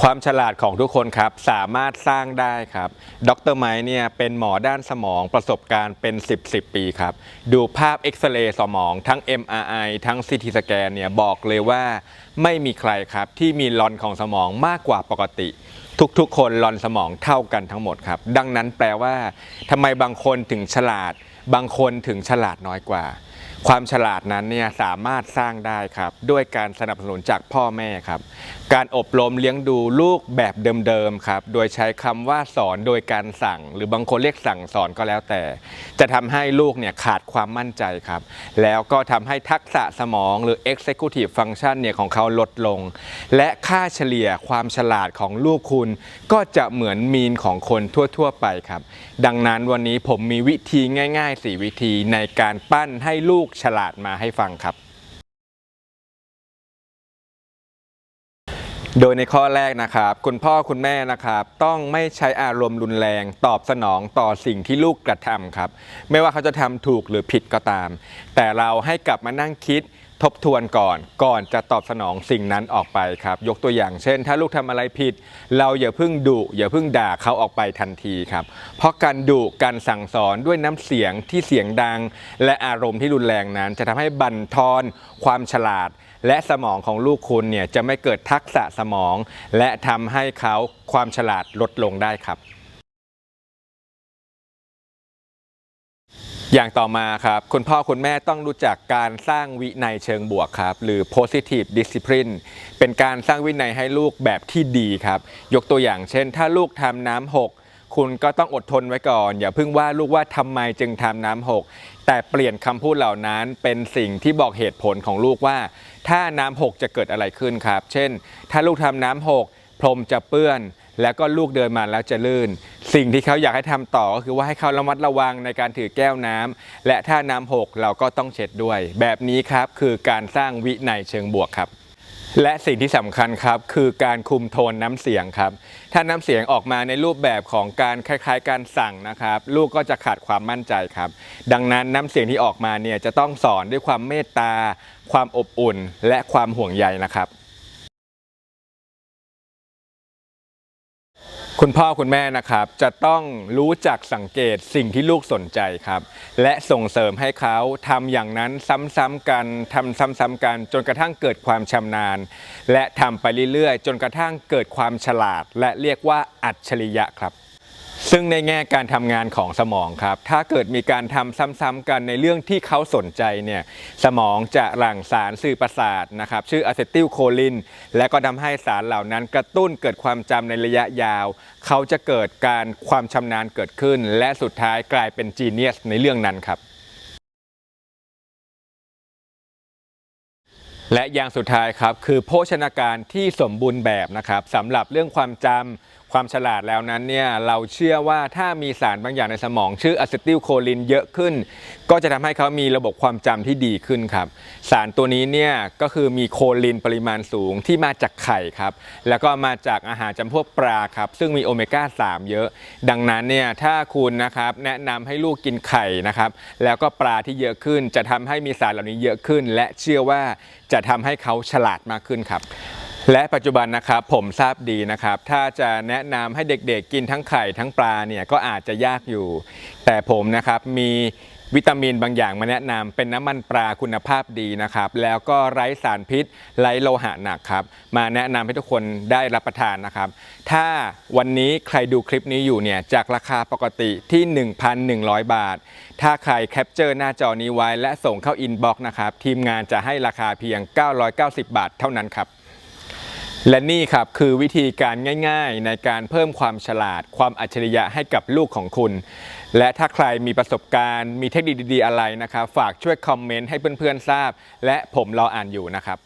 ความฉลาดของทุกคนครับสามารถสร้างได้ครับ ดรไม้เนี่ยเป็นหมอด้านสมองประสบการณ์เป็น 10 10 ปีครับ ดูภาพเอ็กซเรย์สมองทั้ง MRI ทั้ง CT สแกนเนี่ยบอกเลยว่าไม่มีใครครับที่มีลอนของสมองมากกว่าปกติ ทุกๆ คนลอนสมองเท่ากันทั้งหมดครับ ดังนั้นแปลว่าทำไมบางคนถึงฉลาด บางคนถึงฉลาดน้อยกว่า ความฉลาดนั้นเนี่ยสามารถสร้างได้ครับ ด้วยการสนับสนุนจากพ่อแม่ครับ การอบรมเลี้ยงดูลูกแบบเดิมๆครับ โดยใช้คำว่าสอนโดยการสั่ง หรือบางคนเรียกสั่งสอนก็แล้วแต่ จะทำให้ลูกเนี่ยขาดความมั่นใจครับ แล้วก็ทำให้ทักษะสมองหรือ executive function เนี่ยของเขาลดลง และค่าเฉลี่ยความฉลาดของลูกคุณ ก็จะเหมือนมีนของคนทั่วๆไปครับ ดังนั้นวันนี้ผมมีวิธีง่าย ๆ 4 วิธีในการปั้นให้ลูกฉลาดมาให้ฟังครับ โดยในข้อแรกนะครับ คุณพ่อคุณแม่นะครับ ต้องไม่ใช้อารมณ์รุนแรง ตอบสนองต่อสิ่งที่ลูกกระทำครับ ไม่ว่าเขาจะทำถูกหรือผิดก็ตาม แต่เราให้กลับมานั่งคิด ทบทวนก่อนก่อนจะตอบสนองสิ่งนั้นออกไปครับ ยกตัวอย่างเช่น ถ้าลูกทำอะไรผิด เราอย่าเพิ่งดุอย่าเพิ่งด่าเขาออกไปทันทีครับ เพราะการดุการสั่งสอนด้วยน้ำเสียงที่เสียงดัง และอารมณ์ที่รุนแรงนั้น จะทำให้บั่นทอนความฉลาด และสมองของลูกคุณเนี่ยจะไม่เกิดทักษะสมอง และทำให้เขาความฉลาดลดลงได้ครับ อย่างต่อมาครับ คุณพ่อคุณแม่ต้องรู้จักการสร้างวินัยเชิงบวกครับ หรือ positive discipline เป็นการสร้างวินัยให้ลูกแบบที่ดีครับ ยกตัวอย่างเช่น ถ้าลูกทำน้ำหก คุณก็ต้องอดทนไว้ก่อน อย่าเพิ่งว่าลูกว่าทำไมจึงทำน้ำหก แต่เปลี่ยนคำพูดเหล่านั้นเป็นสิ่งที่บอกเหตุผลของลูกว่า ถ้าน้ำหกจะเกิดอะไรขึ้นครับ เช่น ถ้าลูกทำน้ำหกพรมจะเปื้อน แล้วก็ลูกเดินมาแล้วจะลื่น สิ่งที่เขาอยากให้ทำต่อก็คือว่าให้เขาระมัดระวังในการถือแก้วน้ำและถ้าน้ำหกเราก็ต้องเช็ดด้วย แบบนี้ครับคือการสร้างวินัยเชิงบวกครับและสิ่งที่สำคัญครับคือการคุมโทนน้ำเสียงครับ ถ้าน้ำเสียงออกมาในรูปแบบของการคล้ายๆ การสั่งนะครับ ลูกก็จะขาดความมั่นใจครับ ดังนั้นน้ำเสียงที่ออกมาเนี่ยจะต้องสอนด้วยความเมตตา ความอบอุ่น และความห่วงใยนะครับ คุณพ่อคุณแม่นะครับจะต้องรู้จักสังเกตสิ่งที่ลูกสนใจครับ และส่งเสริมให้เขาทำอย่างนั้นซ้ำๆกันทำซ้ำๆกัน จนกระทั่งเกิดความชำนาญ และทำไปเรื่อยๆ จนกระทั่งเกิดความฉลาด และเรียกว่าอัจฉริยะครับ ซึ่งในแง่การทำงานของสมองครับ ถ้าเกิดมีการทำซ้ำๆกันในเรื่องที่เขาสนใจเนี่ยสมองจะหลั่งสารสื่อประสาทนะครับชื่ออะเซติลโคลิน และก็ทำให้สารเหล่านั้นกระตุ้นเกิดความจำในระยะยาว เขาจะเกิดการความชำนาญเกิดขึ้น และสุดท้ายกลายเป็นจีเนียสในเรื่องนั้นครับและอย่างสุดท้ายครับคือโภชนาการที่สมบูรณ์แบบนะครับสำหรับเรื่องความจำ ความฉลาดแล้วนั้นเนี่ยเราเชื่อว่าถ้ามีสารบางอย่างในสมอง ชื่ออะเซติลโคลินเยอะขึ้น ก็จะทำให้เขามีระบบความจำที่ดีขึ้นครับ สารตัวนี้เนี่ยก็คือมีโคลินปริมาณสูงที่มาจากไข่ครับแล้วก็มาจากอาหารจำพวกปลาครับซึ่งมีโอเมก้า3 เยอะ ดังนั้นเนี่ยถ้าคุณนะครับแนะนำให้ลูกกินไข่นะครับแล้วก็ปลาที่เยอะขึ้น จะทำให้มีสารเหล่านี้เยอะขึ้น และเชื่อว่าจะทำให้เขาฉลาดมากขึ้นครับ และปัจจุบันนะครับผมทราบดีนะครับ ถ้าจะแนะนำให้เด็กๆ กินทั้งไข่ทั้งปลาเนี่ยก็อาจจะยากอยู่ แต่ผมนะครับมีวิตามินบางอย่างมาแนะนำเป็นน้ำมันปลาคุณภาพดีนะครับ แล้วก็ไร้สารพิษ ไร้โลหะหนักครับ มาแนะนำให้ทุกคนได้รับประทานนะครับ ถ้าวันนี้ใครดูคลิปนี้อยู่เนี่ยจากราคาปกติที่ 1,100 บาท ถ้าใครแคปเจอร์หน้าจอนี้ไว้และส่งเข้าอินบ็อกซ์นะครับ ทีมงานจะให้ราคาเพียง 990 บาทเท่านั้นครับ และนี่ครับคือวิธีการง่ายๆ ในการเพิ่มความฉลาด ความอัจฉริยะให้กับลูกของคุณ และถ้าใครมีประสบการณ์ มีเทคนิคดีๆอะไรนะครับ ฝากช่วยคอมเมนต์ให้เพื่อนๆทราบ และผมรออ่านอยู่นะครับ